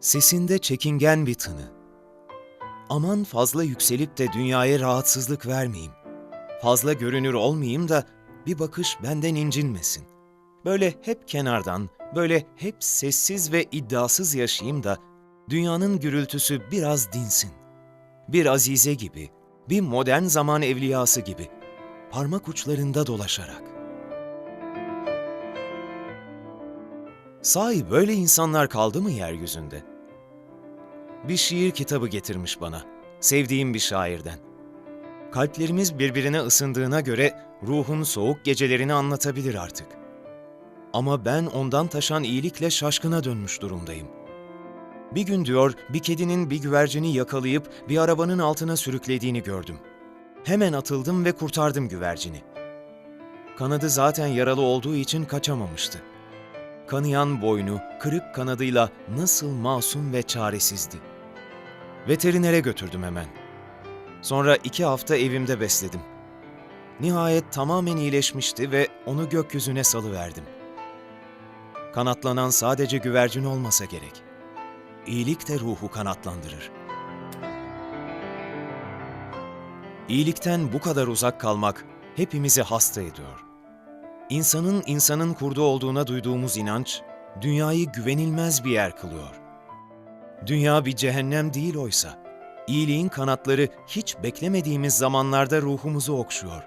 Sesinde çekingen bir tını. Aman fazla yükselip de dünyaya rahatsızlık vermeyeyim. Fazla görünür olmayayım da bir bakış benden incinmesin. Böyle hep kenardan, böyle hep sessiz ve iddiasız yaşayayım da dünyanın gürültüsü biraz dinsin. Bir azize gibi, bir modern zaman evliyası gibi, parmak uçlarında dolaşarak. Sahi böyle insanlar kaldı mı yeryüzünde? Bir şiir kitabı getirmiş bana, sevdiğim bir şairden. Kalplerimiz birbirine ısındığına göre ruhun soğuk gecelerini anlatabilir artık. Ama ben ondan taşan iyilikle şaşkına dönmüş durumdayım. Bir gün diyor bir kedinin bir güvercini yakalayıp bir arabanın altına sürüklediğini gördüm. Hemen atıldım ve kurtardım güvercini. Kanadı zaten yaralı olduğu için kaçamamıştı. Kanayan boynu, kırık kanadıyla nasıl masum ve çaresizdi. Veterinere götürdüm hemen. Sonra iki hafta evimde besledim. Nihayet tamamen iyileşmişti ve onu gökyüzüne salıverdim. Kanatlanan sadece güvercin olmasa gerek. İyilik de ruhu kanatlandırır. İyilikten bu kadar uzak kalmak hepimizi hasta ediyor. İnsanın insanın kurdu olduğuna duyduğumuz inanç, dünyayı güvenilmez bir yer kılıyor. Dünya bir cehennem değil oysa. İyiliğin kanatları hiç beklemediğimiz zamanlarda ruhumuzu okşuyor.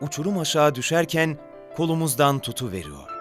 Uçurum aşağı düşerken kolumuzdan tutu veriyor.